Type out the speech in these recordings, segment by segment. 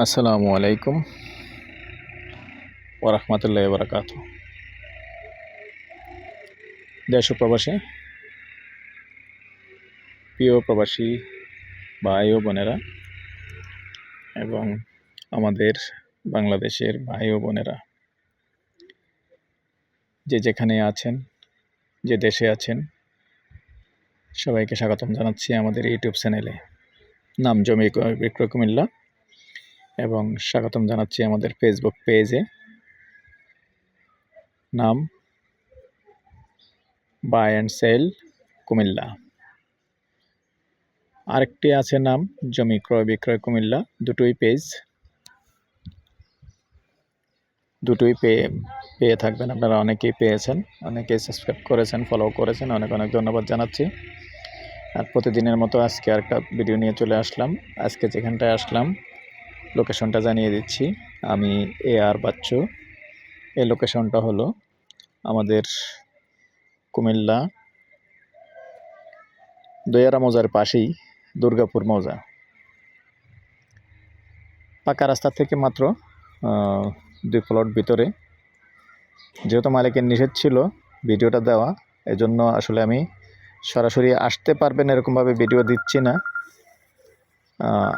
আসসালামু আলাইকুম ওরহমতুল্লাহ বরকাত দেশ প্রবাসী, প্রিয় প্রবাসী ভাই ও বোনেরা এবং আমাদের বাংলাদেশের ভাই ও বোনেরা, যে যেখানে আছেন, যে দেশে আছেন, সবাইকে স্বাগতম জানাচ্ছি আমাদের ইউটিউব চ্যানেলে। নাম জমি বিক্রয় কুমিল্লা। এবং স্বাগতম জানাচ্ছি আমাদের ফেসবুক পেজে নাম বাই অ্যান্ড সেল কুমিল্লা। আরেকটি আছে নাম জমি ক্রয় বিক্রয় কুমিল্লা, দুটোই পেজ দুটোই পেয়ে পেয়ে থাকবেন আপনারা, অনেকেই পেয়েছেন, অনেকেই সাবস্ক্রাইব করেছেন ফলো করেছেন, অনেক অনেক ধন্যবাদ জানাচ্ছি। আর প্রতিদিনের মতো আজকে আরেকটা ভিডিও নিয়ে চলে আসলাম। আজকে যেখানটায় আসলাম লোকেশনটা জানিয়ে দিচ্ছি। আমি এ আর বাচ্চু। এই লোকেশনটা হলো আমাদের কুমিল্লা দয়ারা মৌজার পাশেই দুর্গাপুর মৌজা। পাকা রাস্তা থেকে মাত্র দুই প্লট ভিতরে। যেহেতু মালিকের নিষেধ ছিল ভিডিওটা দেওয়া, এজন্য আসলে আমি সরাসরি আসতে পারবেন এরকমভাবে ভিডিও দিচ্ছি না।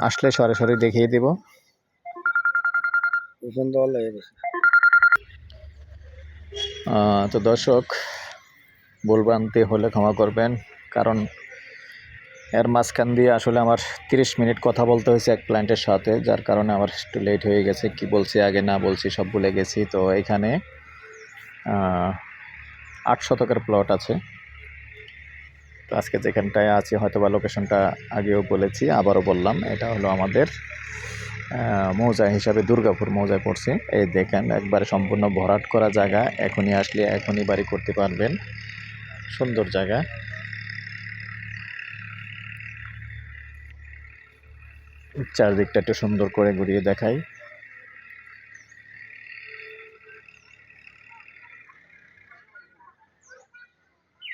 আসলে সরাসরি দেখিয়ে দেব। তো দর্শক, ভুলভ্রান্তি হলে ক্ষমা করবেন, কারণ এর মাঝখান দিয়ে আসলে আমার তিরিশ মিনিট কথা বলতে হয়েছে এক ক্লায়েন্টের সাথে, যার কারণে আমার একটু লেট হয়ে গেছে, কি বলছি আগে না বলছি সব ভুলে গেছি। তো এখানে আট শতকের প্লট আছে। তো আজকে যেখানটায় আছি হয়তো বা লোকেশনটা আগেও বলেছি, আবারও বললাম, এটা হলো আমাদের মৌজা হিসাবে দুর্গাপুর মৌজায় পড়ছে। এই দেখেন, একবারে সম্পূর্ণ ভরাট করা জায়গা। এখনই আসলে এখনই বাড়ি করতে পারবেন। সুন্দর জায়গা। চারদিকটা একটু সুন্দর করে ঘুরিয়ে দেখাই।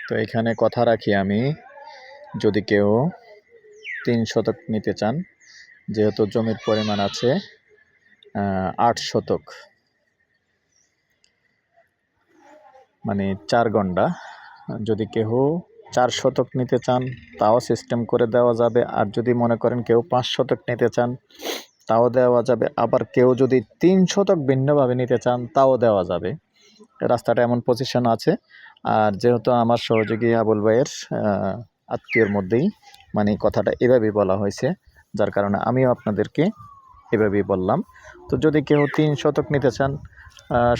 তো এখানে কথা রাখি আমি, যদি কেউ তিন শতক নিতে চান যেহেতু জমির পরিমাণ আছে আট শতক। মানে চার গন্ডা। যদি কেউ চার শতক নিতে চান, তাও সিস্টেম করে দেওয়া যাবে। আর যদি মনে করেন কেউ পাঁচ শতক নিতে চান, তাও দেওয়া যাবে। আবার কেউ যদি তিন শতক ভিন্নভাবে নিতে চান, তাও দেওয়া যাবে। রাস্তাটা এমন পজিশন আছে। আর যেহেতু আমার সহযোগী আবুল ভাইয়ের আত্মীয়র মধ্যেই মানে কথাটা এভাবেই বলা হয়েছে। যার কারণে আমিও আপনাদেরকে এভাবেই বললাম। তো যদি কেউ তিন শতক নিতে চান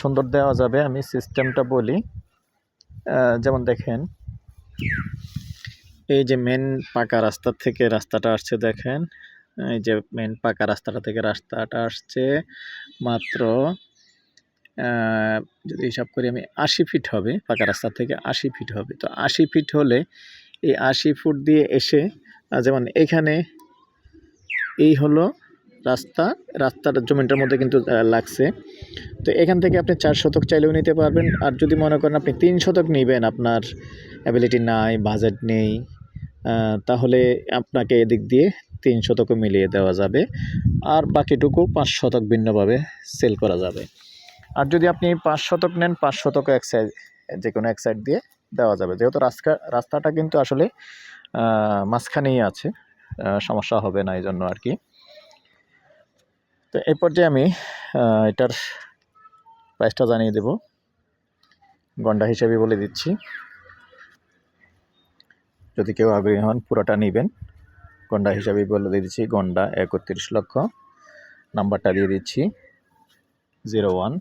সুন্দর দেওয়া যাবে। আমি সিস্টেমটা বলি। যেমন দেখেন, এই যে মেন পাকা রাস্তা থেকে রাস্তাটা আসছে দেখেন, এই যে মেন পাকা রাস্তাটা থেকে রাস্তাটা আসছে মাত্র যদি হিসাব করি আমি আশি ফিট হবে, পাকা রাস্তা থেকে আশি ফিট হবে। তো আশি ফিট হলে এই আশি ফুট দিয়ে এসে যেমন এখানে এই হলো রাস্তা। রাস্তার জমিটার মধ্যে কিন্তু লাগছে। তো এখান থেকে আপনি চার শতক চাইলেও নিতে পারবেন। আর যদি মনে করেন আপনি তিন শতক নেবেন, আপনার অ্যাবিলিটি নাই বাজেট নেই তাহলে আপনাকে এদিক দিয়ে তিন শতকও মিলিয়ে দেওয়া যাবে। আর বাকিটুকু পাঁচ শতক ভিন্নভাবে সেল করা যাবে। আর যদি আপনি পাঁচ শতক নেন, পাঁচ শতক এক সাইড যে কোনো এক সাইড দিয়ে দেওয়া যাবে। যেহেতু রাস্তা, রাস্তাটা কিন্তু আসলে মাঝখানেই আছে। সমস্যা হবে না এই জন্য আর কি। তো এই পর্যায়ে আমি এটার প্রাইসটা জানিয়ে দেব। গন্ডা হিসেবে বলে দিচ্ছি। যদি কেউ আগ্রহী হন, পুরোটা নেবেন। গন্ডা হিসাবে বলে দিচ্ছি, গন্ডা একত্রিশ লক্ষ। নাম্বারটা দিয়ে দিচ্ছি, zero one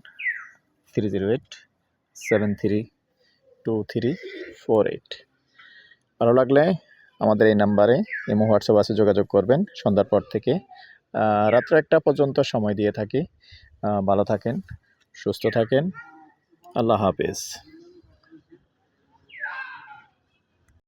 three zero eight seven three two three four eight. ভালো লাগলে আমাদের এই নাম্বারে এমো হোয়াটসঅ্যাপ আছে, যোগাযোগ করবেন। সন্ধ্যার পর থেকে রাত্র একটা পর্যন্ত সময় দিয়ে থাকি। ভালো থাকেন, সুস্থ থাকেন। আল্লাহ হাফেজ।